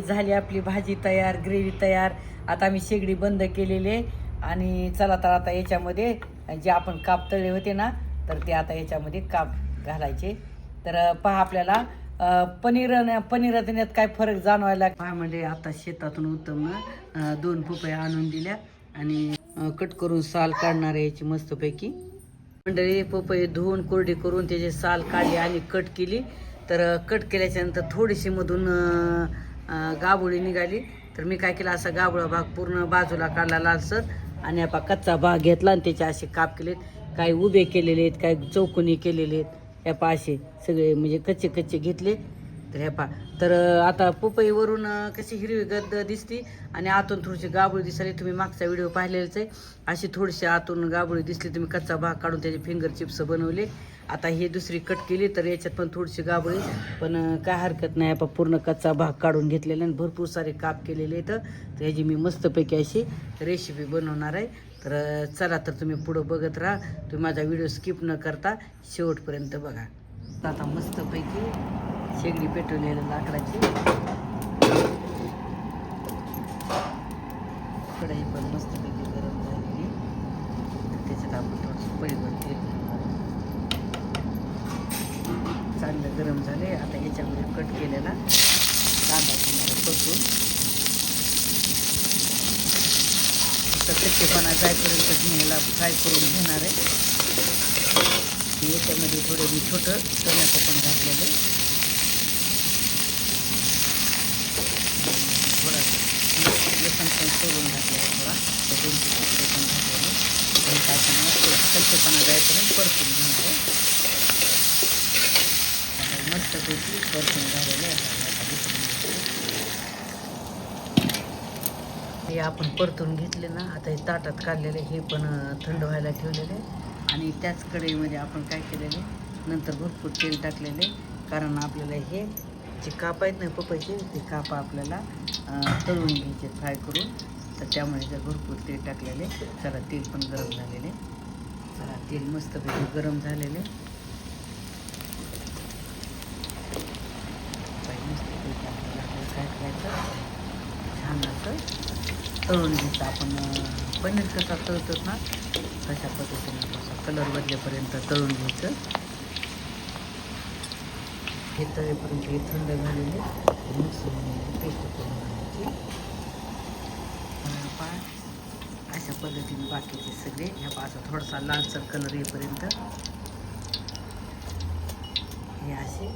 झाली आपली भाजी तयार ग्रेव्ही तयार. आता आम्ही शेगडी बंद केलेली आणि चला तर आता याच्यामध्ये जे आपण काप तळले होते ना तर ते आता याच्यामध्ये काप घालायचे. तर पहा आपल्याला पनीर पनीर आणि काय फरक जाणवायला पहा म्हणजे आता शेतातून उत्तम दोन पपया आणून दिल्या. आणि कट करून साल काढणार आहे याची मस्तपैकी. मंडळी पपई धुवून कोरडी करून त्याची साल काढली आणि कट केली. तर कट केल्याच्यानंतर थोडीशी मधून गाबोळी निघाली. तर मी काय केलं असा गाबोळा भाग पूर्ण बाजूला काढला लालसर आणि आपण कच्चा भाग घेतला आणि त्याचे असे काप केलेत. काही उभे केलेले आहेत काही चौकोनी केलेले आहेत या पा असे सगळे म्हणजे कच्चे कच्चे घेतले. तर ह्या पा तर आता पपईवरून कशी हिरवी गद्द दिसती आणि आतून थोडीशी गाबळी दिसली तुम्ही मागचा व्हिडिओ पाहिलेलाच आहे. अशी थोडीशी आतून गाबळी दिसली. तुम्ही कच्चा भाग काढून त्याचे फिंगर चिप्स बनवले. आता ही दुसरी कट केली तर याच्यात पण थोडीशी गाबळी पण काय हरकत नाही. आपण पूर्ण कच्चा भाग काढून घेतलेला आणि भरपूर सारे काप केलेले आहेत. तर ह्याची मी मस्तपैकी अशी रेसिपी बनवणार आहे. तर चला तर तुम्ही पुढं बघत राहा. तुम्ही माझा व्हिडिओ स्किप न करता शेवटपर्यंत बघा. आता मस्तपैकी शेगडी पेटवलेलं लाकडाची. कढई पण मस्तपैकी गरम झालेली. तर त्याच्यात आपण थोडंसं पळीवर तेल चांगलं गरम झाले. आता याच्यामध्ये कट केलेला कांदा तुम्हाला परतून तर कच्चेपणा जायपर्यंत घेण्याला फ्राय करून घेणार आहे. याच्यामध्ये थोडं मी छोटं टोमॅटो पण घातलेलं आहे. थोडा लसण पण सोडून घातलेला थोडा तर दोन ते पण घातलेलं आणि काय करणार ते कच्चेपणा जायपर्यंत परतून घ्यायचं मस्तपैकी परतून झालेलं आहे. हे आपण परतून घेतले ना आता हे ताटात काढलेले हे पण थंड व्हायला ठेवलेले. आणि त्याच कढईमध्ये आपण काय केलेले नंतर भरपूर तेल टाकलेले कारण आपल्याला हे जे काप आहेत ना पपईचे ते काप आपल्याला तळून घ्यायचे फ्राय करून. तर त्यामुळे जर भरपूर तेल टाकलेले त्याला तेल पण गरम झालेले. चला तेल मस्तपैकी गरम झालेले मस्तपैकी काय करायचं छान असं तळून घ्यायचं आपण पनीर कसा तळतो ना तशा पद्धतीने कसा कलर बदलेपर्यंत तळून घ्यायचं. हे तळेपर्यंत हे थंड झालेले मिक्स पेस्ट करून घालायची आणि पहा, अशा पद्धतीने बाकीचे सगळे ह्या पाचा थोडासा लालसर कलर येईपर्यंत हे असे.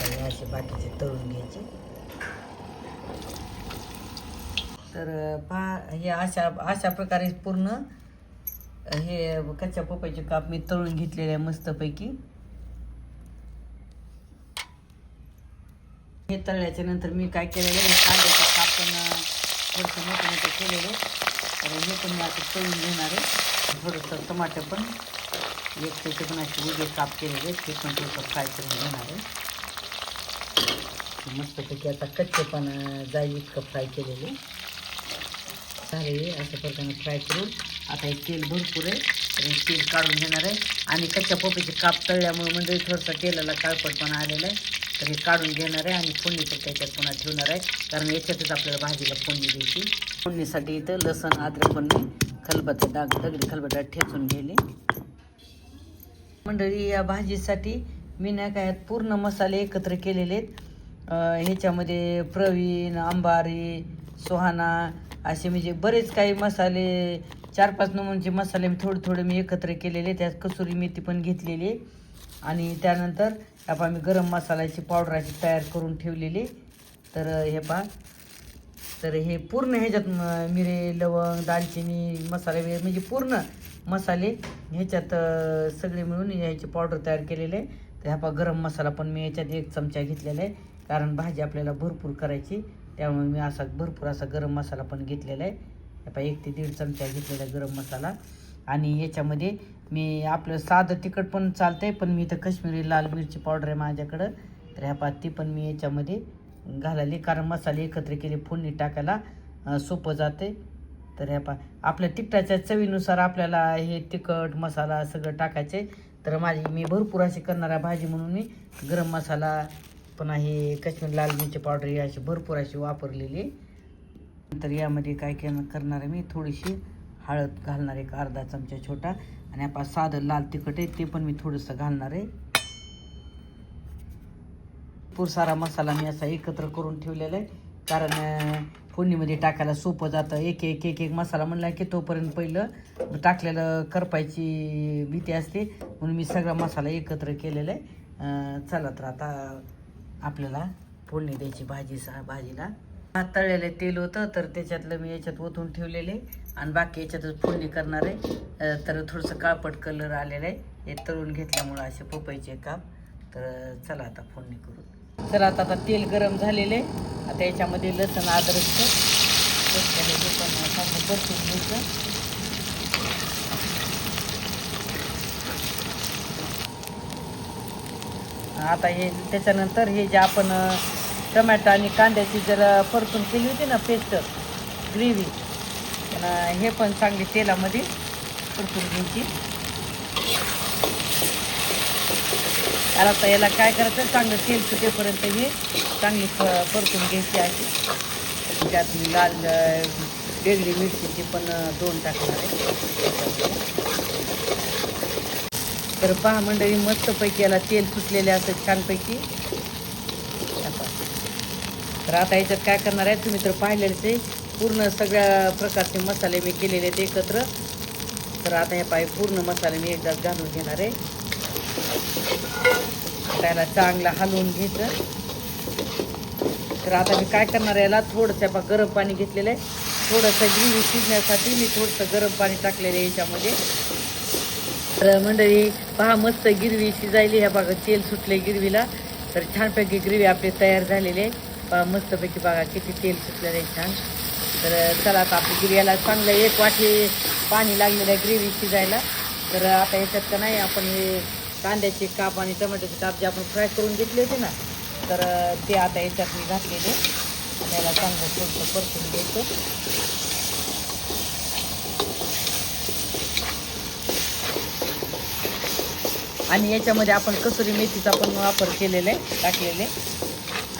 हे असे बाकीचे तळून घ्यायचे. तर पा हे अशा अशा प्रकारे पूर्ण हे कच्च्या पपईचे काप मी तळून घेतलेले आहे मस्तपैकी. हे तळल्याच्या नंतर मी काय केलेलं आहे कांद्याचे काप पण थोडंसं मोठं मोठं केलेलं तर हे पण मी आता तळून घेणार आहे. थोडंसं टमाटर पण एक त्याचे पण असे उगे काप केलेले ते पण थोडंसं फ्राय करून घेणार आहे. मस्तपैकी आता कच्चे पण जाईल इतकं फ्राय केलेले. झाले अशा प्रकारे फ्राय करून आता हे तेल भरपूर आहे. तर तेल काढून घेणार आहे. आणि कच्च्या पोपीचे काप तळल्यामुळे म्हणजे थोडंसं तेलाला काळपट पण आलेला आहे. तर हे काढून घेणार आहे आणि फोडणी पण त्याच्यात पुन्हा ठेवणार आहे. कारण याच्यातच आपल्याला भाजीला फोडणी द्यायची. फोडणीसाठी इथं लसण अद्रक पण मी खलबत्ता डाग दगडी खलबत्ता ठेचून गेले मंडळी या भाजीसाठी मी नाही काय पूर्ण मसाले एकत्र केलेले आहेत. ह्याच्यामध्ये प्रवीण अंबारी सुहाना असे म्हणजे बरेच काही मसाले चार पाच नमुनचे मसाले थोडे थोडे मी एकत्र केलेले त्यात कसुरी मेथी पण घेतलेली आहे. आणि त्यानंतर आपण मी गरम मसाल्याची पावडराची तयार करून ठेवलेली. तर हे पहा. तर हे पूर्ण ह्याच्यात मिरे लवंग दालचिनी मसाले वगैरे म्हणजे पूर्ण मसाले ह्याच्यात सगळे मिळून ह्याची पावडर तयार केलेले. आहे तर ह्या पहा गरम मसाला पण मी याच्यात एक चमचा घेतलेला आहे. कारण भाजी आपल्याला भरपूर करायची. त्यामुळे मी असा भरपूर असा गरम मसाला पण घेतलेला आहे. ह्या पहा एक ते दीड चमचा घेतलेला आहे गरम मसाला. आणि याच्यामध्ये मी आपलं साधं तिखट पण चालतंय पण मी इथं कश्मीरी लाल मिरची पावडर आहे माझ्याकडं. तर ह्या पाती पण मी याच्यामध्ये घालायली कारण मसाले एकत्र केले फोडणी टाकायला सोपं जाते. तर ह्या पा आपल्या तिखटाच्या चवीनुसार आपल्याला हे तिखट मसाला सगळं टाकायचे. तर माझी मी भरपूर अशी करणारा भाजी म्हणून मी. गरम मसाला पण हे कश्मीर लाल मिरची पावडर ही अशी भरपूर अशी वापरलेली. तर यामध्ये काय करणार आहे मी थोडीशी हळद घालणार एक अर्धा चमचा छोटा. आणि आपण साधं लाल तिखट आहे ते पण मी थोडंसं घालणार आहे. भरपूर सारा मसाला मी असा एकत्र करून ठेवलेला आहे. कारण फोडणीमध्ये टाकायला सोपं जातं. एक एक एक एक मसाला म्हणला की तोपर्यंत पहिलं टाकलेलं करपायची भीती असते. म्हणून मी सगळा मसाला एकत्र केलेला आहे. चला तर आता आपल्याला फोडणी द्यायची भाजी सा भाजीला. भात तळलेलं तेल होतं तर त्याच्यातलं मी याच्यात ओतून ठेवलेले. आणि बाकी याच्यातच फोडणी करणार आहे. तर थोडंसं काळपट कलर आलेलं आहे. हे तळून घेतल्यामुळं असे पपईचे काप. तर चला आता फोडणी करू. तर आता आता तेल गरम झालेले आता याच्यामध्ये लसण अद्रकचं परतून घ्यायचं. आता हे त्याच्यानंतर हे जे आपण टमॅटो आणि कांद्याची जर परतून केली होती ना पेस्ट ग्रेव्ही हे पण चांगली तेलामध्ये परतून घ्यायची. आला आता याला काय करायचं? चांगलं तेल सुटेपर्यंत हे चांगली परतून घ्यायची आहे त्यात मी लाल वेगळी मिरचीची पण दोन टाकणार आहे. तर पहा मंडळी मस्तपैकी याला तेल सुटलेले असं छानपैकी. तर आता याच्यात काय करणार आहे तुम्ही तर पाहिलेलेच आहे पूर्ण सगळ्या प्रकारचे मसाले मी केलेले आहेत एकत्र. तर आता हे पाय पूर्ण मसाले मी एकदाच घालून घेणार आहे. त्याला चांगला हलवून घ्यायचं. तर आता मी काय करणार आहे याला थोडंसं बा गरम पाणी घेतलेलं आहे. थोडंसं ग्रेव्ही शिजण्यासाठी मी थोडंसं गरम पाणी टाकलेलं आहे याच्यामध्ये. तर मंडळी पहा मस्त गिरवी शिजायली. ह्या बघा तेल सुटले गिरवीला तर छानपैकी ग्रेव्ही आपली तयार झालेली आहे. मस्तपैकी बघा किती तेल सुटलेलं आहे छान. तर चला आता आपली गिरव्याला चांगलं एक वाटी पाणी लागलेलं आहे ग्रेव्ही शिजायला. तर आता याच्यात का नाही आपण हे कांद्याचे काप आणि टोमॅटोचे काप जे आपण फ्राय करून घेतले होते ना तर ते आता याच्यात मी घातलेले. त्याला चांगलं थोडंसं परतून घ्यायचं. आणि याच्यामध्ये आपण कसुरी मेथीचा पण वापर केलेला आहे टाकलेले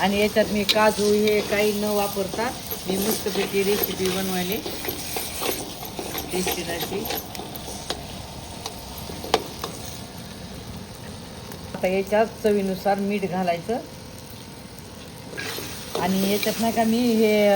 आणि याच्यात मी काजू हे काही न वापरता मी मस्तपैकी रेसिपी बनवायली. टेस्टी राहते आता याच्यात चवीनुसार मीठ घालायचं. आणि याच्यात नाही का मी हे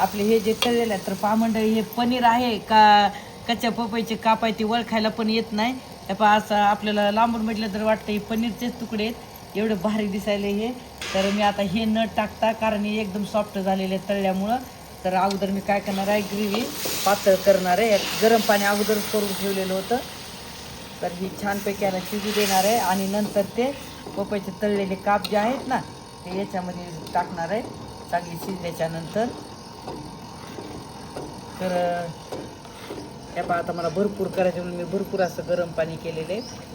आपले हे जे तळलेलं तर पामंड हे पनीर आहे का कच्च्या पपईचे काप आहे ते ओळखायला पण येत नाही. त्या असं आपल्याला लांबून म्हटलं तर वाटतं हे पनीरचेच तुकडे आहेत. एवढे भारी दिसायले हे. तर मी आता हे न टाकता कारण हे एकदम सॉफ्ट झालेले आहे तळल्यामुळं तर अगोदर मी काय करणार आहे ग्रेव्ही पातळ करणार आहे. गरम पाणी अगोदरच करून ठेवलेलं होतं. तर ही छानपैकी याला शिजू देणार आहे आणि नंतर ते पपईचे तळलेले काप जे आहेत ना ते याच्यामध्ये टाकणार आहे. चांगली शिजल्याच्या नंतर. तर हे पहा आता मला भरपूर करायचं म्हणून मी भरपूर असं गरम पाणी केलेलं आहे.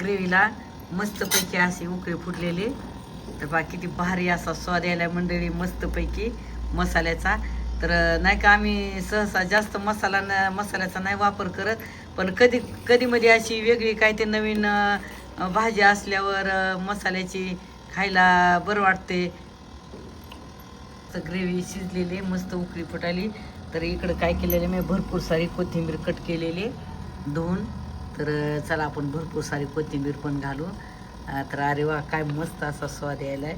ग्रेव्हीला मस्तपैकी अशी उकळी फुटलेली. तर बाकी ती भारी असा स्वाद यायला मंडळी मस्तपैकी मसाल्याचा. तर नाही का आम्ही सहसा जास्त मसाला न मसाल्याचा नाही वापर करत पण कधी कधीमध्ये अशी वेगळी काय ते नवीन भाजी असल्यावर मसाल्याची खायला बरं वाटते. ग्रेव्ही शिजलेली मस्त उकळी फुटाली तर इकडं काय केलेलं मी भरपूर सारी कोथिंबीर कट केलेली. धुवून तर चला आपण भरपूर सारी कोथिंबीर पण घालू तर अरे वा काय मस्त असा स्वाद यायला आहे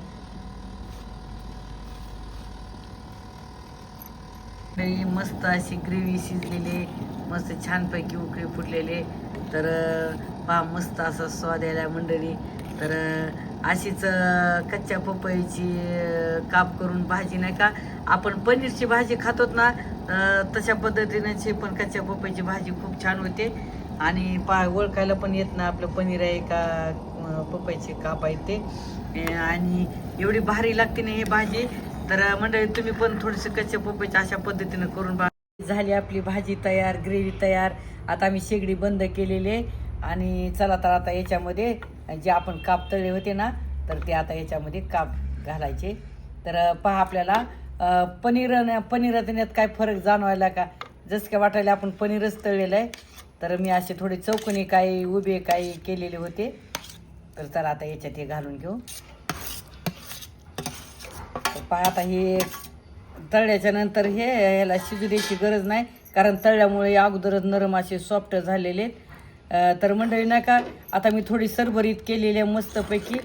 मस्त अशी ग्रेव्ही शिजलेली मस्त छानपैकी उकळी फुटलेले. तर पहा मस्त असा स्वाद यायला मंडळी. तर अशीच कच्च्या पपईची काप करून भाजी नाही का? आपण पनीरची भाजी खातोत ना तशा पद्धतीनेची पण कच्च्या पपईची भाजी खूप छान होते. आणि पा ओळखायला पण येत ना आपलं पनीर आहे का पपईचे काप आहेत ते. आणि एवढी भारी लागते ना हे भाजी. तर मंडळी तुम्ही पण थोडंसं कच्च्या पपईच्या अशा पद्धतीनं करून बा झाली आपली भाजी तयार ग्रेव्ही तयार. आता आम्ही शेगडी बंद केलेली आहे. आणि चला तर आता याच्यामध्ये जे आपण काप तळले होते ना तर ते आता याच्यामध्ये काप घालायचे. तर पहा आपल्याला अं, पनीर पनीरात काय फरक जाणवायला का? जसं काय वाटायला आपण पनीरच तळलेलं आहे. तर मी असे थोडे चौकोनी काही उभे काही केलेले होते. तर चला आता याच्यात हे घालून घेऊ. तर पहा आता हे तळल्याच्या नंतर हे ह्याला शिजू द्यायची गरज नाही कारण तळल्यामुळे अगोदरच नरम असे सॉफ्ट झालेले तर मंडळी नका का आता मी थोडी सरभरीत केलेली मस्तपैकी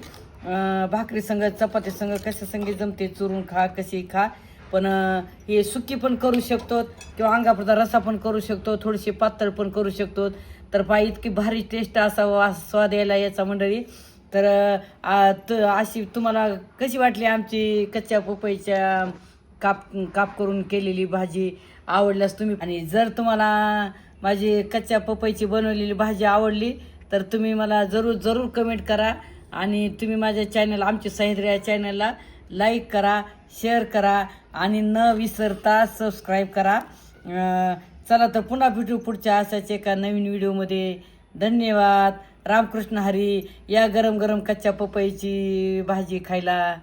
भाकरी संग चपाती संग कशा संगी जमते चुरून खा कशी खा. पण हे सुकी पण करू शकतो किंवा अंगापुरता रसा पण करू शकतो थोडीशी पातळ पण करू शकतो तर पहा इतकी भारी टेस्ट असा स्वाद यायला याचा मंडळी. तर त- अशी तुम्हाला कशी वाटली आमची कच्च्या पपईच्या काप काप करून केलेली भाजी? आवडल्यास तुम्ही आणि जर तुम्हाला माझी कच्च्या पपईची बनवलेली भाजी आवडली तर तुम्ही मला जरूर जरूर कमेंट करा. आणि तुम्ही माझ्या चॅनल आमच्या सह्याद्री या चॅनलला लाईक करा शेअर करा आणि न विसरता सबस्क्राईब करा. चला तर पुन्हा भेटू पुढच्या अशाच एका नवीन व्हिडिओमध्ये धन्यवाद. रामकृष्ण हरी या गरम गरम कच्च्या पपईची भाजी खायला.